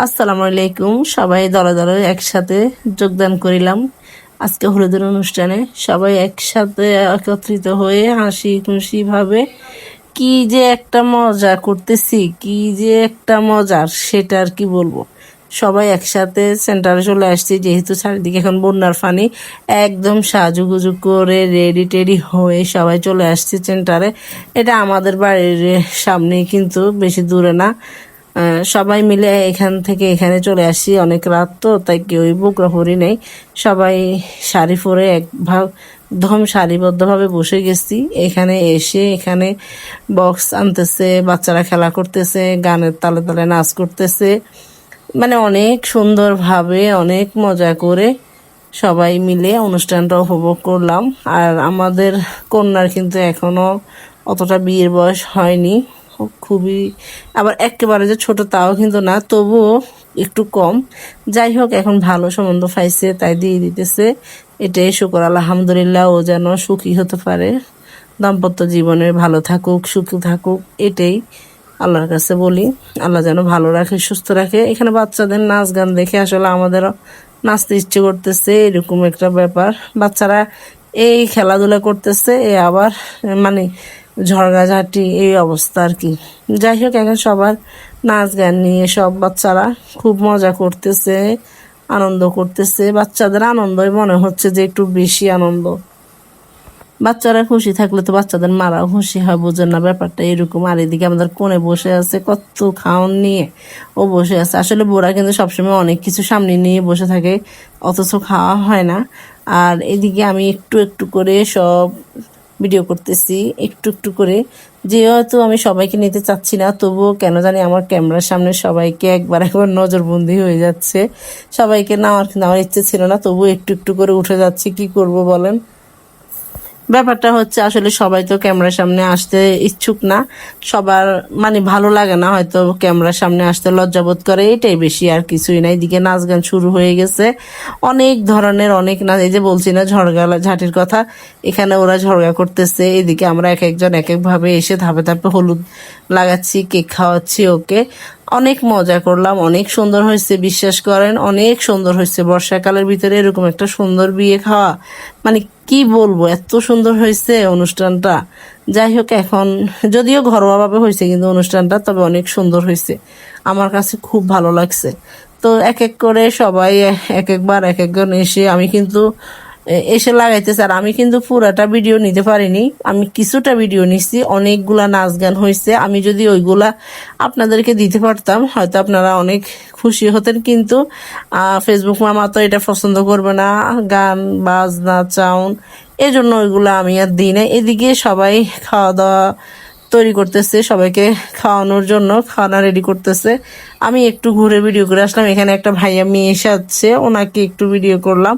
আসসালামু আলাইকুম। সবাই দলে দলে একসাথে যোগদান করিলাম। আজকে হলুদের অনুষ্ঠানে সবাই একসাথে একত্রিত হয়ে হাসি খুশি ভাবে কি যে একটা মজা করতেছি, কি যে একটা মজার সেটা আর কি বলব। সবাই একসাথে সেন্টারে চলে আসছি, যেহেতু চারিদিকে এখন বন্যার পানি, একদম সাজুগুজু করে রেডি টেডি হয়ে সবাই চলে আসছে সেন্টারে এটা আমাদের বাড়ির সামনেই কিন্তু বেশি দূরে না। সবাই মিলে এখান থেকে এখানে চলে আসি। অনেক রাত তো, তাই কেউই বুকরা পরি নেই। সবাই শাড়ি পরে এক ভাগ ধম সারিবদ্ধভাবে বসে গেছি। এখানে এসে এখানে বক্স আনতেছে, বাচ্চারা খেলা করতেছে, গানের তালে তালে নাচ করতেছে। মানে অনেক সুন্দরভাবে, অনেক মজা করে সবাই মিলে অনুষ্ঠানটা উপভোগ করলাম। আর আমাদের কন্যার কিন্তু এখনও অতটা বিয়ের বয়স হয়নি। খুবই, আবার একেবারে যে ছোট তাও কিন্তু না, তবুও একটু কম। যাই হোক, এখন ভালো সম্বন্ধ পাইছে, তাই দিয়ে দিতেছে। এটাই শুকর, আলহামদুলিল্লাহ, ও যেন সুখী হতে পারে। দাম্পত্য জীবনে ভালো থাকুক, সুখী থাকুক, এটাই আল্লাহর কাছে বলি। আল্লাহ যেন ভালো রাখে, সুস্থ রাখে। এখানে বাচ্চাদের নাচ গান দেখে আসলে আমাদেরও নাচতে ইচ্ছে করতেছে, এরকম একটা ব্যাপার। বাচ্চারা এই খেলাধুলা করতেছে, এ আবার মানে ঝড়গাঝাটি এই অবস্থা আর কি। যাই হোক, এখন সবার নাচ গান নিয়ে সব বাচ্চারা খুব মজা করতেছে, আনন্দ করতেছে। বাচ্চাদের আনন্দই মনে হচ্ছে যে একটু বেশি আনন্দ। বাচ্চারা খুশি থাকলে তো বাচ্চাদের মারাও খুশি হয়, বোঝেন না ব্যাপারটা এরকম। আর এদিকে আমাদের কোণে বসে আছে কত খাওয়ান নিয়ে ও বসে আছে। আসলে বোরা কিন্তু সবসময় অনেক কিছু সামনে নিয়ে বসে থাকে, অথচ খাওয়া হয় না। আর এদিকে আমি একটু একটু করে সব ভিডিও করতেছি, একটু একটু করে। যেহেতু আমি সবাইকে নিতে চাচ্ছি না, তবুও কেন জানি আমার ক্যামেরার সামনে সবাইকে একবার একবার নজরবন্দি হয়ে যাচ্ছে। সবাইকে নামার নামার ইচ্ছে ছিল না, তবুও একটু একটু করে উঠে যাচ্ছে, কি করব বলেন? ব্যাপারটা হচ্ছে আসলে সবাই তো ক্যামেরার সামনে আসতে ইচ্ছুক না। সবার মানে ভালো লাগে না হয়তো ক্যামেরার সামনে আসতে লজ্জাবোধ করে, এটাই বেশি আর কিছুই না। এদিকে নাচ গান শুরু হয়ে গেছে। অনেক ধরনের, অনেক নাচ, এই যে বলছি না ঝড়গা ঝাঁটির কথা, এখানে ওরা ঝড়গা করতেছে। এদিকে আমরা এক একজন এক একভাবে এসে ধাপে ধাপে হলুদ লাগাচ্ছি, কেক খাওয়াচ্ছি ওকে। অনেক মজা করলাম, অনেক সুন্দর হয়েছে, বিশ্বাস করেন, অনেক সুন্দর হয়েছে। বর্ষাকালের ভিতরে এরকম একটা সুন্দর বিয়ে খাওয়া মানে কি বলব, এত সুন্দর হয়েছে অনুষ্ঠানটা। যাই হোক, এখন যদিও ঘরোয়াভাবে হয়েছে কিন্তু অনুষ্ঠানটা, তবে অনেক সুন্দর হয়েছে। আমার কাছে খুব ভালো লাগছে। তো এক এক করে সবাই এক একবার, এক একজন এসে আমি কিন্তু এসে লাগাইতেছে। আর আমি কিন্তু পুরাটা ভিডিও নিতে পারিনি। আমি কিছুটা ভিডিও নিছি। অনেকগুলা নাচ গান হয়েছে আমি যদি ওইগুলা আপনাদেরকে দিতে পারতাম, হয়তো আপনারা অনেক খুশি হতেন। কিন্তু ফেসবুক মামা তো এটা পছন্দ করবে না। গান, বাজনা চাউন এই জন্য ওইগুলো আমি আর দিই না এদিকে সবাই খাওয়া দাওয়া তৈরি করতেছে। সবাইকে খাওয়ানোর জন্য খাওয়ানো রেডি করতেছে। আমি একটু ঘুরে ভিডিও করে আসলাম। এখানে একটা ভাইয়া মেয়ে এসে আছে, ওনাকে একটু ভিডিও করলাম।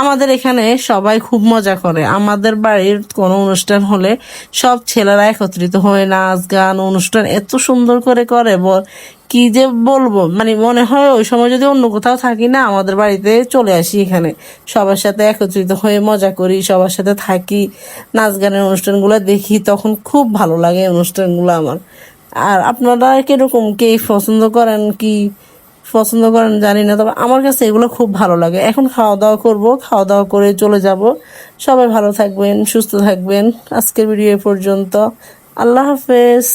আমাদের এখানে সবাই খুব মজা করে। আমাদের বাড়ির কোনো অনুষ্ঠান হলে সব ছেলেরা একত্রিত হয়ে নাচ, গান, অনুষ্ঠান এত সুন্দর করে করে। বল কি যে বলব? মানে মনে হয় ওই সময় যদি অন্য কোথাও থাকি না, আমাদের বাড়িতে চলে আসি এখানে। সবার সাথে একত্রিত হয়ে মজা করি, সবার সাথে থাকি, নাচ, গানের অনুষ্ঠানগুলো দেখি। তখন খুব ভালো লাগে অনুষ্ঠানগুলো আমার। আর আপনারা কীরকম কে পছন্দ করেন, কি পছন্দ করেন জানি না, তবে আমার কাছে এগুলো খুব ভালো লাগে। এখন খাওয়া দাওয়া করব, খাওয়া দাওয়া করে চলে যাব। সবাই ভালো থাকবেন, সুস্থ থাকবেন। আজকের ভিডিও এ পর্যন্ত। আল্লাহ হাফেজ।